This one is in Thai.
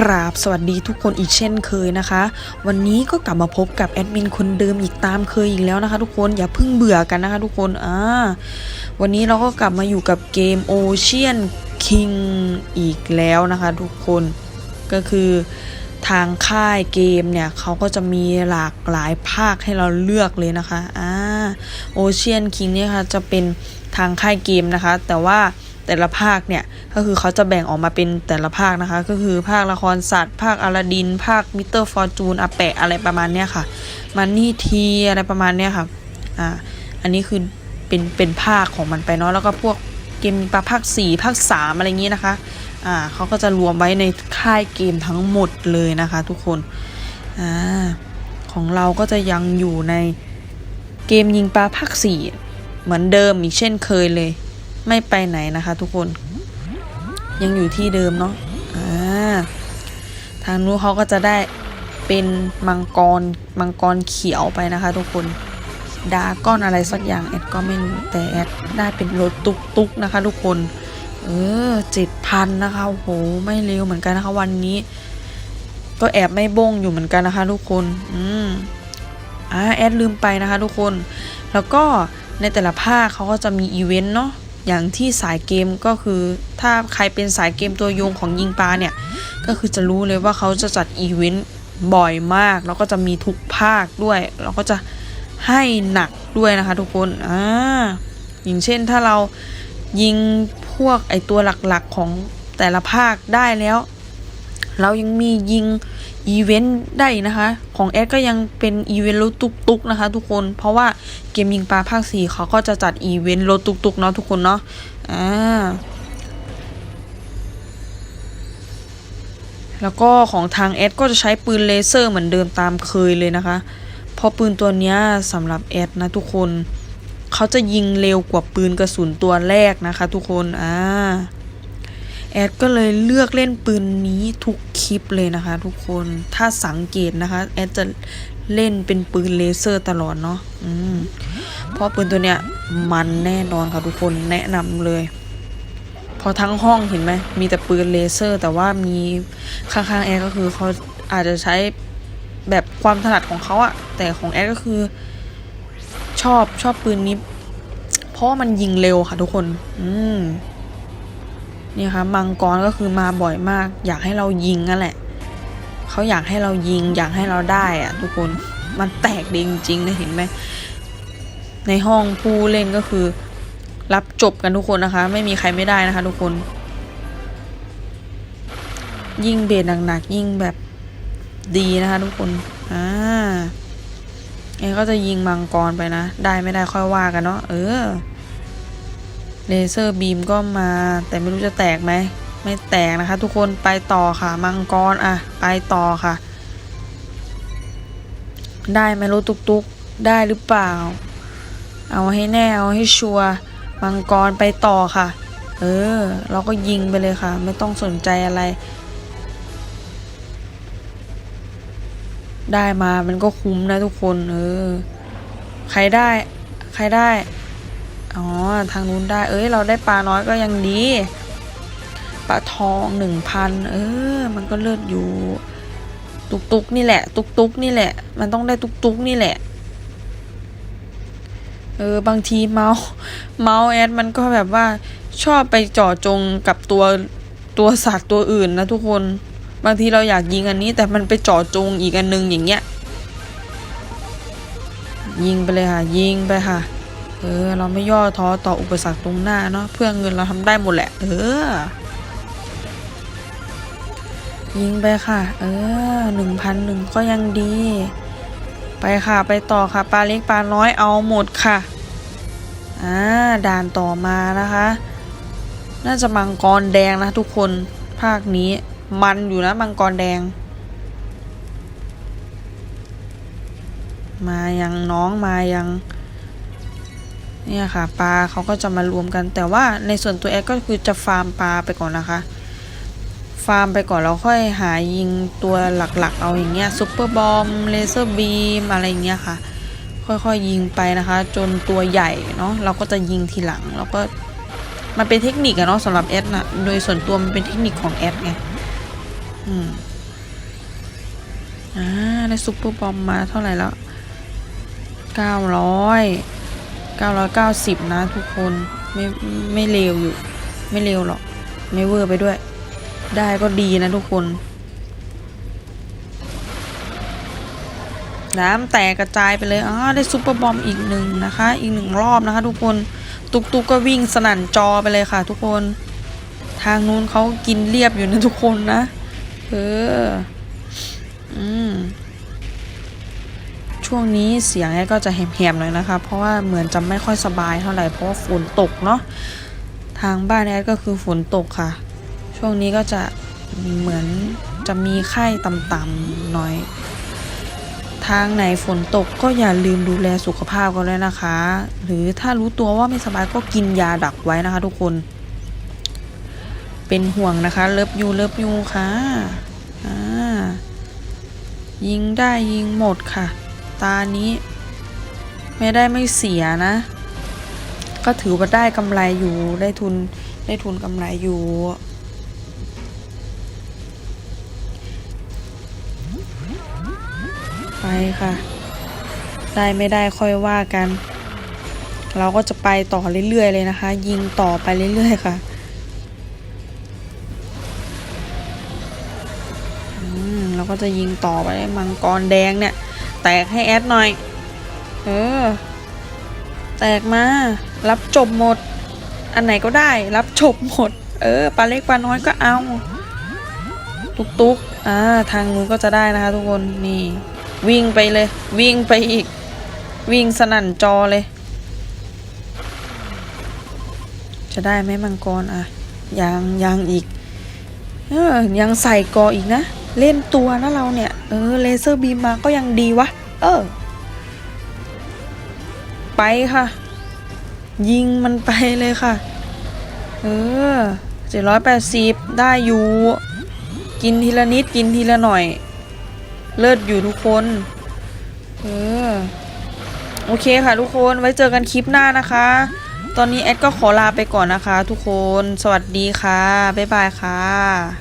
กราบสวัสดีทุกคนอีกเช่นเคยนะคะ วันนี้ก็กลับมาพบกับแอดมินคนเดิมอีกตามเคยอีกแล้วนะคะ ทุกคนอย่าเพิ่งเบื่อกันนะคะ ทุกคนอ่าวันนี้เราก็กลับมาอยู่กับเกม Ocean King อีกแล้วนะคะ ทุกคนก็คือทางค่ายเกมเนี่ยเขาก็จะมีหลากหลายภาคให้เราเลือกเลยนะคะอ่า Ocean King เนี่ยค่ะจะเป็นทางค่ายเกมนะคะ แต่ว่า แต่ละภาคเนี่ยก็คือเขาจะแบ่งออกมาเป็นแต่ละภาคนะคะ ก็คือภาคละครสัตว์ ภาคอลาดิน ภาคมิสเตอร์ฟอร์จูนอาแปะอะไรประมาณเนี้ยค่ะมันนี่ทีอะไรประมาณเนี้ยค่ะอ่าอันนี้คือเป็นเป็นภาคของมันไปเนาะแล้วก็พวกเกมปลาภาค4ภาค3อะไรอย่างนี้นะคะอ่าเขาก็จะรวมไว้ในค่ายเกมทั้งหมดเลยนะคะ ทุกคนอ่าของเราก็จะยังอยู่ในเกมยิงปลาภาค4เหมือนเดิมอีกเช่นเคยเลย ไม่ไปไหนนะคะ ทุกคน ยังอยู่ที่เดิมเนาะอ่าทางนู้นเขาก็จะได้เป็นมังกรมังกรเขียวไปนะคะ ทุกคนดาก้อนอะไรสักอย่างแอดก็ไม่รู้แต่แอดได้เป็นรถตุกตุกๆนะคะ ทุกคน เออเจ็ดพันนะคะโอ้โหไม่เร็วเหมือนกันนะคะ วันนี้ ก็แอบไม่บงอยู่เหมือนกันนะคะ ทุกคน อืมอ่าแอดลืมไปนะคะ ทุกคน แล้วก็ในแต่ละภาคเขาก็จะมีอีเวนต์เนาะ อย่างที่สายเกมก็คือถ้าใครเป็นสายเกมตัวยงของยิงปลาเนี่ย ก็คือจะรู้เลยว่าเขาจะจัดอีเวนต์บ่อยมาก แล้วก็จะมีทุกภาคด้วย แล้วก็จะให้หนักด้วยนะคะทุกคนอ่าอย่างเช่นถ้าเรายิงพวกไอตัวหลักๆของแต่ละภาคได้แล้ว เรายังมียิงอีเวนต์ได้นะคะ ของแอดก็ยังเป็นอีเวนต์รถตุกๆนะคะทุกคน เพราะว่าเกมยิงปลาภาค4เขาก็จะจัดอีเวนต์รถตุกๆเนาะทุกคนเนาะ อ่า แล้วก็ของทางแอดก็จะใช้ปืนเลเซอร์เหมือนเดิมตามเคยเลยนะคะเพราะปืนตัวเนี้ยสำหรับแอดนะทุกคน เขาจะยิงเร็วกว่าปืนกระสุนตัวแรกนะคะทุกคน อ่า แอดก็เลยเลือกเล่นปืนนี้ทุกคลิปเลยนะคะ ทุกคนถ้าสังเกตนะคะ แอดจะเล่นเป็นปืนเลเซอร์ตลอดเนาะอืมเพราะปืนตัวเนี้ยมันแน่นอนค่ะทุกคนแนะนำเลย พอทั้งห้องเห็นไหมมีแต่ปืนเลเซอร์ แต่ว่ามีข้างๆแอดก็คือเขาอาจจะใช้แบบความถนัดของเขาอะแต่ของแอดก็คือชอบชอบปืนนี้ เพราะมันยิงเร็วค่ะทุกคน อืม นี่ยค่ะมังกรก็คือมาบ่อยมาก อยากให้เรายิงนั่นแหละ เขาอยากให้เรายิง อยากให้เราได้อะทุกคนมันแตกดีจริงๆนะเห็นไหมในห้องผู้เล่นก็คือ รับจบกันทุกคนนะคะ ไม่มีใครไม่ได้นะคะ ทุกคน ยิ่งเบสหนักๆยิ่งแบบดีนะคะทุกคนอ่าเอ้ก็จะยิงมังกรไปนะ ได้ไม่ได้ค่อยว่ากันเนาะเออ เลเซอร์บีมก็มา แต่ไม่รู้จะแตกไหม ไม่แตกนะคะ ทุกคนไปต่อค่ะ มังกรอะ ไปต่อค่ะ ได้ไหมรู้ตุกตุกๆ ได้หรือเปล่า เอาให้แน่ เอาให้ชัวร์มังกรไปต่อค่ะ เออ เราก็ยิงไปเลยค่ะ ไม่ต้องสนใจอะไร ได้มามันก็คุ้มนะทุกคน เออ ใครได้ ใครได้ อ๋อ ทางนู้นได้ เอ้ย เราได้ปลาน้อยก็ยังดี ปลาทองหนึ่งพัน เออ มันก็เลิศอยู่ ตุกตุกๆนี่แหละ ตุกตุกๆนี่แหละ มันต้องได้ตุกตุกๆนี่แหละ เออ บางทีเมาส์เมาส์แอดมันก็แบบว่าชอบไปจ่อจงกับตัวตัวสัตว์ตัวอื่นนะทุกคน บางทีเราอยากยิงอันนี้ แต่มันไปจ่อจงอีกอันนึงอย่างเงี้ย ยิงไปเลยค่ะ ยิงไปค่ะ เออ เราไม่ย่อท้อต่ออุปสรรคตรงหน้าเนาะเพื่อเงินเราทำได้หมดแหละ เออ ยิงไปค่ะ เออหนึ่งพันหนึ่งก็ยังดี ไปค่ะไปต่อค่ะปลาเล็กปลาน้อยเอาหมดค่ะอ่าด่านต่อมานะคะ น่าจะมังกรแดงนะทุกคนภาคนี้มันอยู่นะมังกรแดง มายังน้องมายัง เนี่ยค่ะปลาเขาก็จะมารวมกัน แต่ว่าในส่วนตัวแอดก็คือจะฟาร์มปลาไปก่อนนะคะ ฟาร์มไปก่อนแล้วค่อยหายิงตัวหลักๆ เอาอย่างเงี้ยซุปเปอร์บอมเลเซอร์บีมอะไรอย่างเงี้ยค่ะ ค่อยๆยิงไปนะคะ จนตัวใหญ่เนาะเราก็จะยิงทีหลังแล้วก็มันเป็นเทคนิคอะเนาะสำหรับแอดนะโดยส่วนตัวมันเป็นเทคนิคของแอดไงอืมอ่าได้ซุปเปอร์บอมมาเท่าไหร่แล้วเก้าร้อย เก้าร้อยเก้าสิบนะทุกคนไม่ไม่เลวอยู่ ไม่เลวหรอก ไม่เวอร์ไปด้วย ได้ก็ดีนะทุกคน น้ำแตกกระจายไปเลยอ๋อได้ซุปเปอร์บอมอีกหนึ่งนะคะ อีกหนึ่งรอบนะคะ ทุกคนตุกตุกก็วิ่งสนั่นจอไปเลยค่ะ ทุกคน ทางนู้นเขากินเรียบอยู่นะทุกคนนะ เออ อืม ช่วงนี้เสียงแอดก็จะแหบๆหน่อยนะคะ เพราะว่าเหมือนจะไม่ค่อยสบายเท่าไหร่เพราะว่าฝนตกเนาะทางบ้านแอดก็คือฝนตกค่ะ ช่วงนี้ก็จะเหมือนจะมีไข้ต่ำๆหน่อย ทางไหนฝนตกก็อย่าลืมดูแลสุขภาพกันด้วยนะคะ หรือถ้ารู้ตัวว่าไม่สบายก็กินยาดักไว้นะคะทุกคน เป็นห่วงนะคะ เลิฟยูเลิฟยูค่ะ อ่ายิงได้ยิงหมดค่ะ ตานี้ ไม่ได้ไม่เสียนะ ก็ถือว่าได้กำไรอยู่ได้ทุนได้ทุนกำไรอยู่ ไปค่ะ ได้ไม่ได้ค่อยว่ากัน เราก็จะไปต่อเรื่อยๆเลยนะคะ ยิงต่อไปเรื่อยๆค่ะอืมเราก็จะยิงต่อไปมังกรแดงเนี่ย แตกให้แอดหน่อย เออ แตกมา รับจบหมด อันไหนก็ได้ รับจบหมด เออ ปลาเล็กปลาน้อยก็เอา ตุกตุกอ่า ทางนู้นก็จะได้นะคะทุกคน นี่ วิ่งไปเลย วิ่งไปอีก วิ่งสนั่นจอเลย จะได้ไหมมังกรอะ ยังยังอีก เออ ยังใส่กออีกนะ เล่นตัวนะเราเนี่ย เออเลเซอร์บีมมาก็ยังดีวะ เออ ไปค่ะ ยิงมันไปเลยค่ะ เออเจ็ดร้อยแปดสิบได้อยู่ กินทีละนิดกินทีละหน่อย เลิศอยู่ทุกคน เออ โอเคค่ะทุกคนไว้เจอกันคลิปหน้านะคะ ตอนนี้แอดก็ขอลาไปก่อนนะคะ ทุกคน สวัสดีค่ะ บ๊ายบายค่ะ